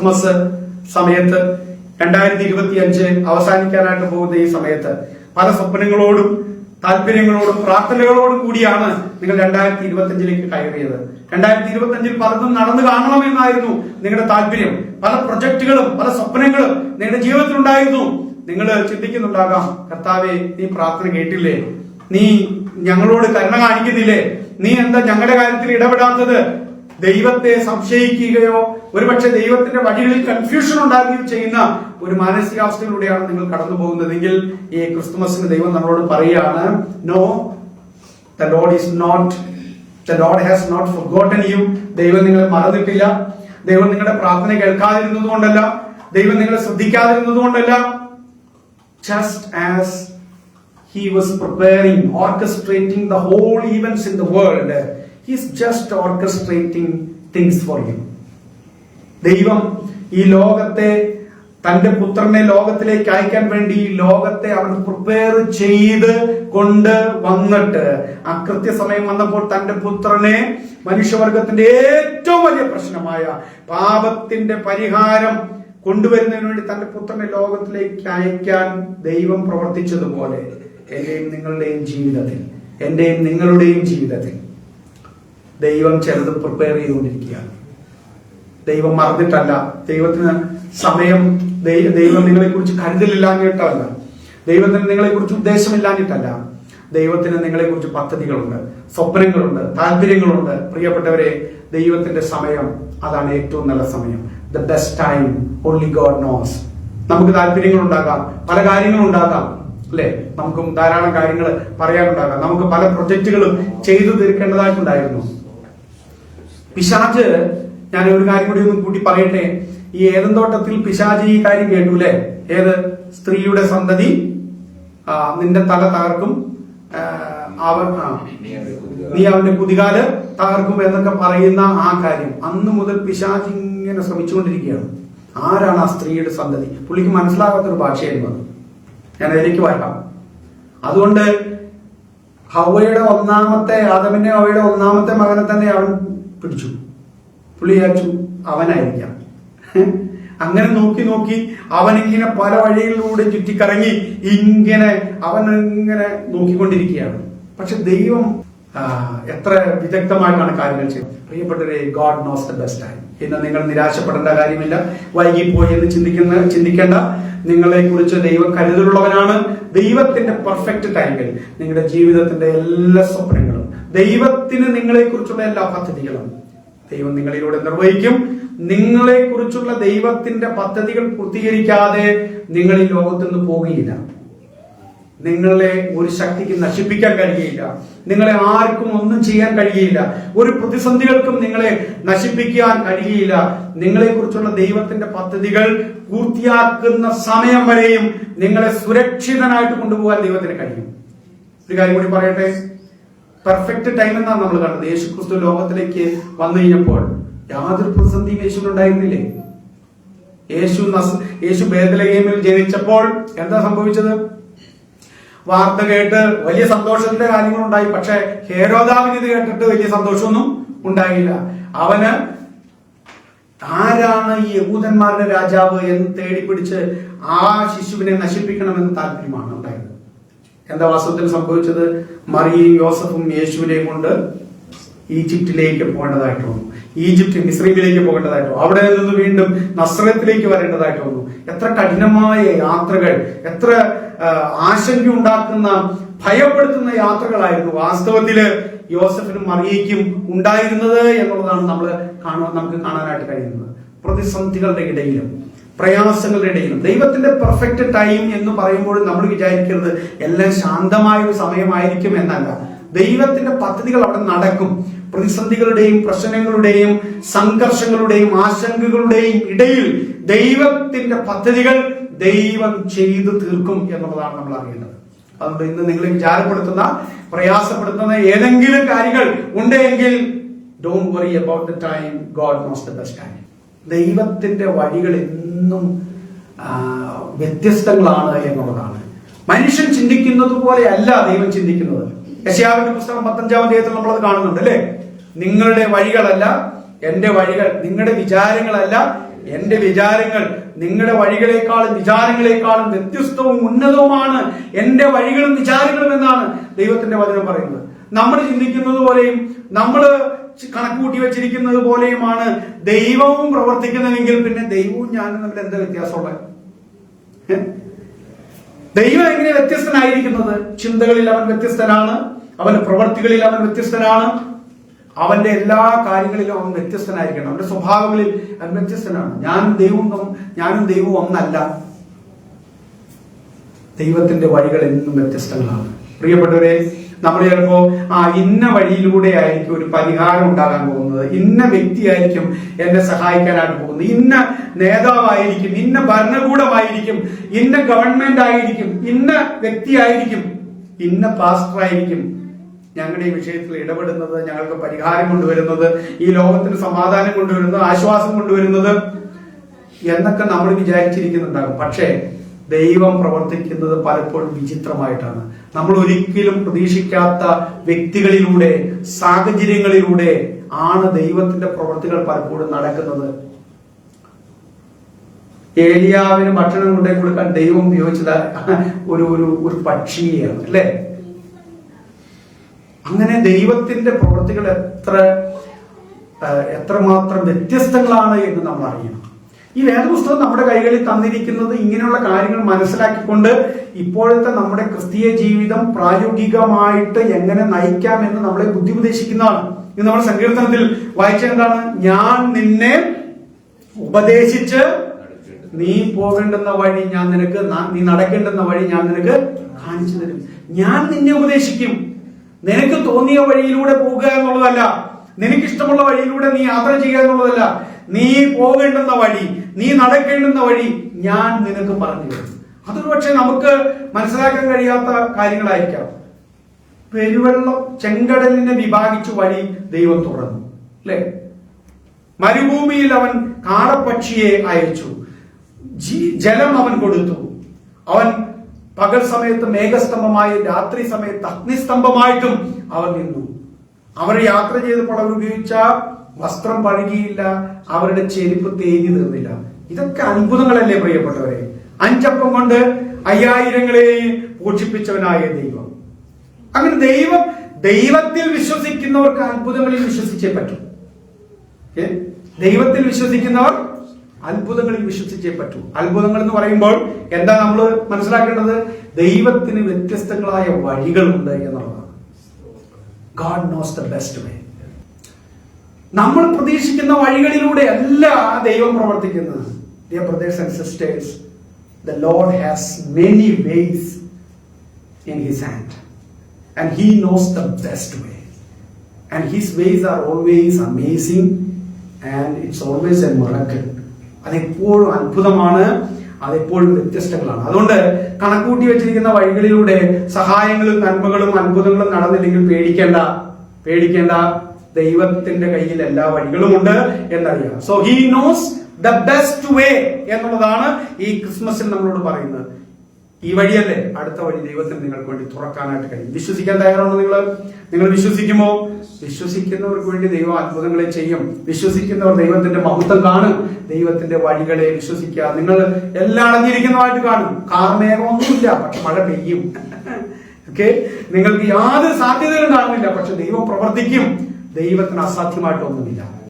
Christmas സമയത്ത് രണ്ടായിരത്തി ഇരുപത്തി അഞ്ച് അവസാനിക്കാനായിട്ട് പോകുന്ന ഈ സമയത്ത് പല സ്വപ്നങ്ങളോടും താല്പര്യങ്ങളോടും പ്രാർത്ഥനകളോടും കൂടിയാണ് നിങ്ങൾ രണ്ടായിരത്തി ഇരുപത്തി അഞ്ചിലേക്ക് കയറിയത്. രണ്ടായിരത്തി ഇരുപത്തി അഞ്ചിൽ പലതും നടന്നു കാണണമെന്നായിരുന്നു നിങ്ങളുടെ താല്പര്യം. പല പ്രൊജക്ടുകളും പല സ്വപ്നങ്ങളും നിങ്ങളുടെ ജീവിതത്തിൽ ഉണ്ടായിരുന്നു നിങ്ങൾ ചിന്തിക്കുന്നുണ്ടാകാം കർത്താവെ നീ പ്രാർത്ഥന കേട്ടില്ലേ? നീ ഞങ്ങളോട് കരുണ കാണിക്കുന്നില്ലേ? നീ എന്താ ഞങ്ങളുടെ കാര്യത്തിൽ ഇടപെടാത്തത്? ദൈവത്തെ സംശയിക്കുകയോ ഒരുപക്ഷെ ദൈവത്തിന്റെ വഴികളിൽ കൺഫ്യൂഷൻ ഉണ്ടാകുകയും ചെയ്യുന്ന ഒരു മാനസികാവസ്ഥയിലൂടെയാണ് നിങ്ങൾ കടന്നു പോകുന്നതെങ്കിൽ ഈ ക്രിസ്തുമസിന് ദൈവം നമ്മളോട് പറയുകയാണ് know the Lord is not the Lord has not forgotten you ദൈവം നിങ്ങളെ മറന്നിട്ടില്ല. ദൈവം നിങ്ങളുടെ പ്രാർത്ഥന കേൾക്കാതിരുന്നത് കൊണ്ടല്ല. ദൈവം നിങ്ങളെ ശ്രദ്ധിക്കാതിരുന്നത് കൊണ്ടല്ല. Just as he was preparing orchestrating the whole events in the world, he's just orchestrating things for you ദൈവം ഈ ലോകത്തെ തന്റെ പുത്രനെ ലോകത്തിലേക്ക് അയക്കാൻ വേണ്ടി ഈ ലോകത്തെ അവൻ പ്രിപ്പയർ ചെയ്ത് കൊണ്ട് വന്നിട്ട്. ആ കൃത്യസമയം വന്നപ്പോൾ തന്റെ പുത്രനെ മനുഷ്യവർഗത്തിന്റെ ഏറ്റവും വലിയ പ്രശ്നമായ പാപത്തിന്റെ പരിഹാരം കൊണ്ടുവരുന്നതിന് വേണ്ടി തന്റെ പുത്രനെ ലോകത്തിലേക്ക് അയക്കാൻ ദൈവം പ്രവർത്തിച്ചതുപോലെ എന്റെയും നിങ്ങളുടെയും ജീവിതത്തിൽ എന്റെയും നിങ്ങളുടെയും ജീവിതത്തിൽ. ദൈവം ചിലത് പ്രിപ്പയർ ചെയ്തുകൊണ്ടിരിക്കുകയാണ്. ദൈവം മറന്നിട്ടല്ല. ദൈവത്തിന് സമയം ദൈവം നിങ്ങളെ കുറിച്ച് കരുതലില്ലാഞ്ഞിട്ടല്ല. ദൈവത്തിന് നിങ്ങളെ കുറിച്ച് ഉദ്ദേശമില്ലാഞ്ഞിട്ടല്ല. ദൈവത്തിന് നിങ്ങളെ കുറിച്ച് പദ്ധതികളുണ്ട് സ്വപ്നങ്ങളുണ്ട് താല്പര്യങ്ങളുണ്ട്. പ്രിയപ്പെട്ടവരെ ദൈവത്തിന്റെ സമയം അതാണ് ഏറ്റവും നല്ല സമയം. The best time only God knows നമുക്ക് താല്പര്യങ്ങൾ ഉണ്ടാകാം പല കാര്യങ്ങളും ഉണ്ടാകാം അല്ലെ? നമുക്കും ധാരാളം കാര്യങ്ങൾ പറയാനുണ്ടാകാം. നമുക്ക് പല പ്രൊജക്ടുകളും ചെയ്തു തീർക്കേണ്ടതായിട്ടുണ്ടായിരുന്നു. പിശാജ് ഞാൻ ഒരു കാര്യം കൂടി ഒന്ന് കൂട്ടി പറയട്ടെ? ഈ ഏതൻ തോട്ടത്തിൽ പിശാജ് ഈ കാര്യം കേട്ടു അല്ലെ ഏത്? സ്ത്രീയുടെ സന്തതി നിന്റെ തല തകർക്കും അവർ നീ അവന്റെ കുതികാൽ തകർക്കും എന്നൊക്കെ പറയുന്ന ആ കാര്യം. അന്ന് മുതൽ പിശാജ് ഇങ്ങനെ ശ്രമിച്ചുകൊണ്ടിരിക്കുകയാണ്. ആരാണ് ആ സ്ത്രീയുടെ സന്തതി? പുള്ളിക്ക് മനസ്സിലാകാത്തൊരു ഭാഷയായിരുന്നു അത്. ഞാൻ അതിലേക്ക് വരാം. അതുകൊണ്ട് ഹവയുടെ ഒന്നാമത്തെ ആദമിന്റെ ഹവയുടെ ഒന്നാമത്തെ മകനെ തന്നെ അവൻ പിടിച്ചു. പുള്ളി വിചാരിച്ചു അവനായിരിക്കാം. അങ്ങനെ നോക്കി നോക്കി അവനിങ്ങനെ പല വഴികളിലൂടെ ചുറ്റിക്കറങ്ങി ഇങ്ങനെ അവൻ ഇങ്ങനെ നോക്കിക്കൊണ്ടിരിക്കുകയാണ്. പക്ഷെ ദൈവം എത്ര വിദഗ്ധമായിട്ടാണ് കാര്യങ്ങൾ ചെയ്യുന്നത്. പ്രിയപ്പെട്ടവരെ ഗോഡ് നോസ് ദ ബെസ്റ്റ് ആയി ഇന്ന് നിങ്ങൾ നിരാശപ്പെടേണ്ട കാര്യമില്ല. വൈകിപ്പോയി എന്ന് ചിന്തിക്കുന്ന ചിന്തിക്കേണ്ട. നിങ്ങളെ കുറിച്ച് ദൈവം കരുതലുള്ളവനാണ്. ദൈവത്തിന്റെ പെർഫെക്റ്റ് ടൈമിൽ നിങ്ങളുടെ ജീവിതത്തിന്റെ എല്ലാ സ്വപ്നങ്ങളും ദൈവത്തിന് നിങ്ങളെക്കുറിച്ചുള്ള എല്ലാ പദ്ധതികളും ദൈവം നിങ്ങളിലൂടെ നിർവഹിക്കും. നിങ്ങളെക്കുറിച്ചുള്ള ദൈവത്തിന്റെ പദ്ധതികൾ പൂർത്തീകരിക്കാതെ നിങ്ങൾ ഈ ലോകത്തു നിന്ന് പോകുകയില്ല നിങ്ങളെ ഒരു ശക്തിക്ക് നശിപ്പിക്കാൻ കഴിയില്ല നിങ്ങളെ ആർക്കും ഒന്നും ചെയ്യാൻ കഴിയില്ല ഒരു പ്രതിസന്ധികൾക്കും നിങ്ങളെ നശിപ്പിക്കാൻ കഴിയില്ല നിങ്ങളെക്കുറിച്ചുള്ള ദൈവത്തിന്റെ പദ്ധതികൾ പൂർത്തിയാക്കുന്ന സമയം വരെയും നിങ്ങളെ സുരക്ഷിതനായിട്ട് കൊണ്ടുപോകാൻ ദൈവത്തിന് കഴിയും. ഒരു കാര്യം കൂടി പറയട്ടെ? പെർഫെക്റ്റ് ടൈം എന്നാണ് നമ്മൾ കണ്ടത്. യേശു ക്രിസ്തു ലോകത്തിലേക്ക് വന്നു കഴിഞ്ഞപ്പോൾ യാതൊരു പ്രതിസന്ധിയും യേശുവിനുണ്ടായിരുന്നില്ലേ യേശു യേശു ബേദലഗേമിൽ ജനിച്ചപ്പോൾ എന്താ സംഭവിച്ചത്? വാർത്ത കേട്ട് വലിയ സന്തോഷത്തിന്റെ കാര്യങ്ങളുണ്ടായി പക്ഷെ ഹേരോദാവിന് ഇത് കേട്ടിട്ട് വലിയ സന്തോഷമൊന്നും ഉണ്ടായില്ല. അവന് ആരാണ് ഈ യഹൂദന്മാരുടെ രാജാവ് എന്ന് തേടിപ്പിടിച്ച് ആ ശിശുവിനെ നശിപ്പിക്കണമെന്ന് താല്പര്യമാണ് ഉണ്ടായത് എന്താ വാസ്തവത്തിൽ സംഭവിച്ചത്? മറിയയും യോസഫും യേശുവിനെയും കൊണ്ട് ഈജിപ്തിലേക്ക് പോകേണ്ടതായിട്ട് വന്നു. ഈജിപ്തി മിസ്രീമിലേക്ക് പോകേണ്ടതായിട്ട് വന്നു. അവിടെ നിന്ന് വീണ്ടും നസ്രത്തിലേക്ക് വരേണ്ടതായിട്ട് വന്നു. എത്ര കഠിനമായ യാത്രകൾ എത്ര ആശങ്ക ഉണ്ടാക്കുന്ന ഭയപ്പെടുത്തുന്ന യാത്രകളായിരുന്നു വാസ്തവത്തിൽ യോസഫിനും മറിയയ്ക്കും ഉണ്ടായിരുന്നത് എന്നുള്ളതാണ് നമ്മൾ കാണുവാൻ നമുക്ക് കാണാനായിട്ട് കഴിയുന്നത്. പ്രതിസന്ധികളുടെ ഇടയിലും. പ്രയാസങ്ങളുടെ ഇടയിലും. ദൈവത്തിന്റെ പെർഫെക്റ്റ് ടൈം എന്ന് പറയുമ്പോൾ നമ്മൾ വിചാരിക്കരുത്. എല്ലാം ശാന്തമായ ഒരു സമയമായിരിക്കും എന്നല്ല. ദൈവത്തിന്റെ പദ്ധതികൾ അവിടെ നടക്കും. പ്രതിസന്ധികളുടെയും പ്രശ്നങ്ങളുടെയും സംഘർഷങ്ങളുടെയും ആശങ്കകളുടെയും ഇടയിൽ ദൈവത്തിന്റെ പദ്ധതികൾ ദൈവം ചെയ്തു തീർക്കും എന്നുള്ളതാണ് നമ്മൾ അറിയേണ്ടത്. അതുകൊണ്ട് ഇന്ന് നിങ്ങളെ വിചാരപ്പെടുത്തുന്ന പ്രയാസപ്പെടുത്തുന്ന ഏതെങ്കിലും കാര്യങ്ങൾ ഉണ്ടെങ്കിൽ don't worry about the time God knows the best time ദൈവത്തിന്റെ വഴികൾ എന്നും വ്യത്യസ്തങ്ങളാണ് എന്നുള്ളതാണ്. മനുഷ്യൻ ചിന്തിക്കുന്നത് പോലെ അല്ല ദൈവം ചിന്തിക്കുന്നത്. യശയാവിന്റെ പുസ്തകം പത്തഞ്ചാം അധ്യായത്തിൽ നമ്മളത് കാണുന്നുണ്ട് അല്ലേ? നിങ്ങളുടെ വഴികളല്ല എന്റെ വഴികൾ നിങ്ങളുടെ വിചാരങ്ങളല്ല എന്റെ വിചാരങ്ങൾ. നിങ്ങളുടെ വഴികളെക്കാളും വിചാരങ്ങളെക്കാളും വ്യത്യസ്തവും ഉന്നതവുമാണ് എന്റെ വഴികളും വിചാരങ്ങളും എന്നാണ് ദൈവത്തിന്റെ വചനം പറയുന്നത്. നമ്മൾ ചിന്തിക്കുന്നത് പോലെയും നമ്മൾ കണക്കുകൂട്ടി വെച്ചിരിക്കുന്നത് പോലെയുമാണ് ദൈവവും പ്രവർത്തിക്കുന്നതെങ്കിൽ പിന്നെ ദൈവവും ഞാനും തമ്മിൽ എന്താ വ്യത്യാസമുള്ളത്? ഏ? ദൈവം എങ്ങനെ വ്യത്യസ്തനായിരിക്കുന്നത്? ചിന്തകളിൽ അവൻ വ്യത്യസ്തനാണ്. അവന്റെ പ്രവർത്തികളിൽ അവൻ വ്യത്യസ്തനാണ്. അവന്റെ എല്ലാ കാര്യങ്ങളിലും അവൻ വ്യത്യസ്തനായിരിക്കണം. അവന്റെ സ്വഭാവങ്ങളിൽ അവൻ വ്യത്യസ്തനാണ്. ഞാനും ദൈവം ഞാനും ദൈവവും ഒന്നല്ല. ദൈവത്തിന്റെ വഴികൾ എന്നും വ്യത്യസ്തങ്ങളാണ്. പ്രിയപ്പെട്ടവരെ നമ്മൾ ചിലപ്പോ ആ ഇന്ന വഴിയിലൂടെ ആയിരിക്കും ഒരു പരിഹാരം ഉണ്ടാകാൻ പോകുന്നത്. ഇന്ന വ്യക്തിയായിരിക്കും എന്നെ സഹായിക്കാനായിട്ട് പോകുന്നത്. ഇന്ന നേതാവായിരിക്കും ഇന്ന ഭരണകൂടമായിരിക്കും ഇന്ന ഗവൺമെന്റ് ആയിരിക്കും ഇന്ന വ്യക്തിയായിരിക്കും ഇന്ന പാസ്റ്റർ ആയിരിക്കും ഞങ്ങളുടെ ഈ വിഷയത്തിൽ ഇടപെടുന്നത് ഞങ്ങൾക്ക് പരിഹാരം കൊണ്ടുവരുന്നത് ഈ ലോകത്തിന് സമാധാനം കൊണ്ടുവരുന്നത് ആശ്വാസം കൊണ്ടുവരുന്നത് എന്നൊക്കെ നമ്മൾ വിചാരിച്ചിരിക്കുന്നുണ്ടാകും. പക്ഷേ ദൈവം പ്രവർത്തിക്കുന്നത് പലപ്പോഴും വിചിത്രമായിട്ടാണ്. നമ്മൾ ഒരിക്കലും പ്രതീക്ഷിക്കാത്ത വ്യക്തികളിലൂടെ സാഹചര്യങ്ങളിലൂടെ ആണ് ദൈവത്തിന്റെ പ്രവർത്തികൾ പലപ്പോഴും നടക്കുന്നത്. ഏലിയാവിന് ഭക്ഷണം കൊണ്ടേ കൊടുക്കാൻ ദൈവം ഉപയോഗിച്ചത് ഒരു ഒരു ഒരു പക്ഷിയാണ് അല്ലേ? അങ്ങനെ ദൈവത്തിന്റെ പ്രവൃത്തികൾ എത്ര എത്രമാത്രം വ്യത്യസ്തങ്ങളാണ് എന്ന് നമ്മൾ അറിയണം ഈ വേദപുസ്തകം നമ്മുടെ കൈകളിൽ തന്നിരിക്കുന്നത് ഇങ്ങനെയുള്ള കാര്യങ്ങൾ മനസ്സിലാക്കിക്കൊണ്ട് ഇപ്പോഴത്തെ നമ്മുടെ ക്രിസ്തീയ ജീവിതം പ്രായോഗികമായിട്ട് എങ്ങനെ നയിക്കാം എന്ന് നമ്മളെ ബുദ്ധി ഉപദേശിക്കുന്നതാണ് ഇത് നമ്മുടെ സങ്കീർത്തനത്തിൽ വായിച്ച എന്താണ് ഞാൻ നിന്നെ ഉപദേശിച്ച് നീ പോകേണ്ടുന്ന വഴി ഞാൻ നിനക്ക് ന- നടക്കേണ്ടുന്ന വഴി ഞാൻ നിനക്ക് കാണിച്ചു തരും. ഞാൻ നിന്നെ ഉപദേശിക്കും. നിനക്ക് തോന്നിയ വഴിയിലൂടെ പോകുക എന്നുള്ളതല്ല. നിനക്കിഷ്ടമുള്ള വഴിയിലൂടെ നീ യാത്ര ചെയ്യുക എന്നുള്ളതല്ല. നീ പോകേണ്ടുന്ന വഴി നീ നടക്കേണ്ടുന്ന വഴി ഞാൻ നിനക്ക് പറഞ്ഞു തരും. അതൊരു പക്ഷെ നമുക്ക് മനസ്സിലാക്കാൻ കഴിയാത്ത കാര്യങ്ങളായിരിക്കാം. പെരുവെള്ളം ചെങ്കടലിനെ വിഭാഗിച്ചു വഴി ദൈവം തുറന്നു അല്ലേ? മരുഭൂമിയിൽ അവൻ കാടപ്പക്ഷിയെ അയച്ചു. ജലം അവൻ കൊടുത്തു. അവൻ പകൽ സമയത്ത് മേഘസ്തംഭമായി രാത്രി സമയത്ത് അഗ്നിസ്തംഭമായിട്ടും അവൻ നിന്നു. അവർ യാത്ര ചെയ്തപ്പോൾ അവർ ഉപയോഗിച്ച വസ്ത്രം പഴുകിയില്ല അവരുടെ ചെരുപ്പ് തേഞ്ഞു തീർന്നില്ല. ഇതൊക്കെ അത്ഭുതങ്ങളല്ലേ പ്രിയപ്പെട്ടവരെ? അഞ്ചപ്പം കൊണ്ട് അയ്യായിരങ്ങളെ പോഷിപ്പിച്ചവനായ ദൈവം. അങ്ങനെ ദൈവം ദൈവത്തിൽ വിശ്വസിക്കുന്നവർക്ക് അത്ഭുതങ്ങളിൽ വിശ്വസിച്ചേ പറ്റൂ? ദൈവത്തിൽ വിശ്വസിക്കുന്നവർ അത്ഭുതങ്ങളിൽ വിശ്വസിച്ചേ പറ്റൂ. അത്ഭുതങ്ങൾ എന്ന് പറയുമ്പോൾ എന്താ നമ്മൾ മനസ്സിലാക്കേണ്ടത്? ദൈവത്തിന് വ്യത്യസ്തങ്ങളായ വഴികളുണ്ട് എന്നുള്ളതാണ്. God knows the best way നമ്മൾ പ്രതീക്ഷിക്കുന്ന വഴികളിലൂടെ അല്ല ദൈവം പ്രവർത്തിക്കുന്നത്. Dear brothers and sisters the Lord has many ways in his hand and he knows the best way. And his ways are always amazing and it's always a miracle. അതെപ്പോഴും അത്ഭുതമാണ് അതെപ്പോഴും വ്യത്യസ്തങ്ങളാണ്. അതുകൊണ്ട് കണക്കൂട്ടി വെച്ചിരിക്കുന്ന വഴികളിലൂടെ സഹായങ്ങളും നന്മകളും അത്ഭുതങ്ങളും നടന്നില്ലെങ്കിൽ പേടിക്കേണ്ട പേടിക്കേണ്ട. ദൈവത്തിന്റെ കയ്യിൽ എല്ലാ വഴികളും ഉണ്ട് എന്നറിയാം. So he knows the best way എന്നുള്ളതാണ് ഈ ക്രിസ്മസിൽ നമ്മളോട് പറയുന്നത്. ഈ വഴിയല്ലേ അടുത്ത വഴി ദൈവത്തിന് നിങ്ങൾക്ക് വേണ്ടി തുറക്കാനായിട്ട് കഴിയും. വിശ്വസിക്കാൻ തയ്യാറാണോ നിങ്ങൾ? നിങ്ങൾ വിശ്വസിക്കുമോ? വിശ്വസിക്കുന്നവർക്ക് വേണ്ടി ദൈവം അത്ഭുതങ്ങളെ ചെയ്യും. വിശ്വസിക്കുന്നവർ ദൈവത്തിന്റെ മഹത്വം കാണും. ദൈവത്തിന്റെ വഴികളെ വിശ്വസിക്കുക. നിങ്ങൾ എല്ലാം അടഞ്ഞിരിക്കുന്നതായിട്ട് കാണും. കാർമേഘമൊന്നുമില്ല പക്ഷെ മഴ പെയ്യും. ഓക്കെ നിങ്ങൾക്ക് യാതൊരു സാധ്യതകളും കാണുന്നില്ല പക്ഷെ ദൈവം പ്രവർത്തിക്കും. ദൈവത്തിന് അസാധ്യമായിട്ടൊന്നുമില്ല